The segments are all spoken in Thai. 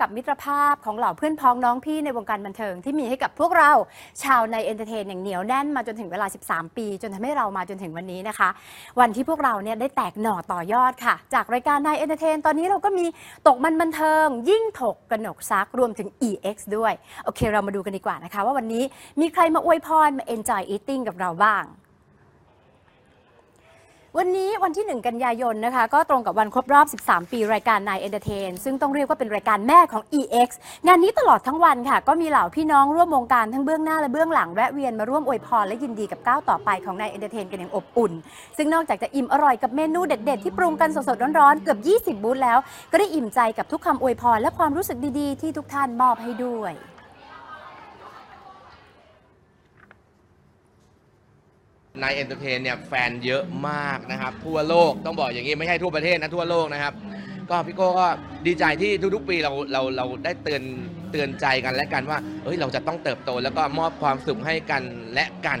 กับมิตรภาพของเหล่าเพื่อนพ้องน้องพี่ในวงการบันเทิงที่มีให้กับพวกเราชาวในเอนเตอร์เทนอย่างเหนียวแน่นมาจนถึงเวลา 13 ปี จนทำให้เรามาจนถึงวันนี้นะคะ วันที่พวกเราเนี่ยได้แตกหน่อต่อยอดค่ะ จากรายการในเอนเตอร์เทนตอนนี้เราก็มีตกมันบันเทิง ยิ่งถกกระหนกซักรวมถึง EX ด้วย โอเค เรามาดูกันดีกว่านะคะ ว่าวันนี้มีใครมาอวยพรมา enjoy eating กับเราบ้าง วันนี้วันที่ 1 กันยายนนะคะ ก็ตรงกับวันครบรอบ 13 ปีรายการนายเอนเตอร์เทนซึ่งต้องเรียกว่าเป็นรายการแม่ของ EX งานนี้ตลอดทั้งวันค่ะ ก็มีเหล่าพี่น้องร่วมวงการทั้งเบื้องหน้าและเบื้องหลังแวะเวียนมาร่วมอวยพรและยินดีกับก้าวต่อไปของนายเอนเตอร์เทนกันอย่างอบอุ่น ซึ่งนอกจากจะอิ่มอร่อยกับเมนูเด็ด ๆ ที่ปรุงกันสดๆร้อนๆเกือบ 20 บูธแล้ว ก็ได้อิ่มใจกับทุกคำอวยพรและความรู้สึกดีๆ ที่ทุกท่านมอบให้ด้วย นายเอนเตอร์เทนเนี่ยแฟนเยอะมากนะครับ ทั่วโลกต้องบอกอย่างนี้ไม่ใช่ทั่วประเทศนะทั่วโลกนะครับ ก็พี่โก้ก็ดีใจที่ทุกๆ ปีเราเราเราได้เตือนเตือนใจกันและกันว่าเอ้ยเราจะต้องเติบโตแล้วก็มอบความสุขให้กันและกัน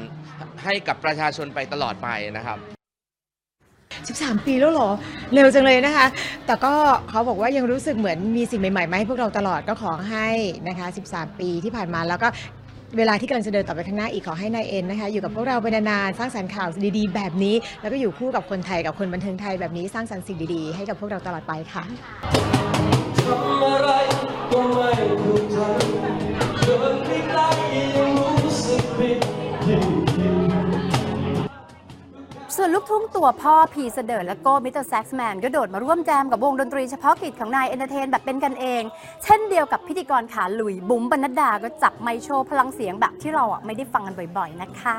ให้กับประชาชนไปตลอดไปนะครับ 13 ปีแล้วเหรอ เร็วจังเลยนะคะ แต่ก็เขาบอกว่ายังรู้สึกเหมือนมีสิ่งใหม่ๆมาให้พวกเราตลอดก็ขอให้นะคะ 13 ปีที่ผ่านมาแล้วก็ เวลาที่กำลังจะเดินต่อไปข้างหน้าอีกขอให้นายเอ็นนะคะอยู่กับพวกเราไปนานๆสร้างสรรค์ข่าวดีๆ แบบนี้ แล้วก็อยู่คู่กับคนไทยกับคนบันเทิงไทยแบบนี้สร้างสรรค์สิ่งดีๆ ให้กับพวกเราตลอดไปค่ะ ส่วนลูกทุ่งตัวพ่อพีเสเดิร์และโก้มิสเตอร์แซ็กซ์แมนก็โดดมาร่วมแจมกับวงดนตรีเฉพาะกิจของนายเอนเตอร์เทนแบบเป็นกันเอง เช่นเดียวกับพิธีกรขาหลุยบุ๋มบรรณดาก็จับไมโชว์พลังเสียงแบบที่เราอะไม่ได้ฟังกันบ่อยๆนะคะ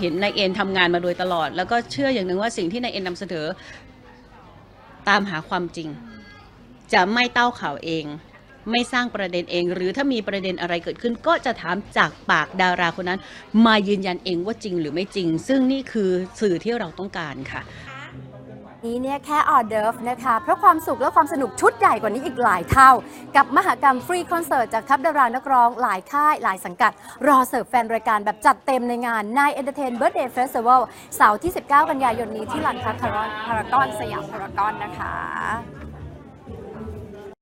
เห็นนายเอ็นทำงานมาโดยตลอด แล้วก็เชื่ออย่างหนึ่งว่าสิ่งที่นายเอ็นนำเสนอตามหาความจริง จะไม่เต้าข่าวเอง ไม่สร้างประเด็นเอง หรือถ้ามีประเด็นอะไรเกิดขึ้น ก็จะถามจากปากดาราคนนั้น มายืนยันเองว่าจริงหรือไม่จริง ซึ่งนี่คือสื่อที่เราต้องการค่ะ นี้เนี่ยแค่ออเดิร์ฟนะคะ เพราะความสุขและความสนุกชุดใหญ่กว่านี้อีกหลายเท่า กับมหกรรมฟรีคอนเสิร์ตจากทัพดารานักร้องหลายค่ายหลายสังกัด รอเสิร์ฟแฟนรายการแบบจัดเต็มในงานนายเอนเตอร์เทนเบิร์ดเดย์เฟสติวัลเสาร์ที่ 19 กันยายนนี้ที่ลานพารากอนพารากอนสยามพารากอนนะคะ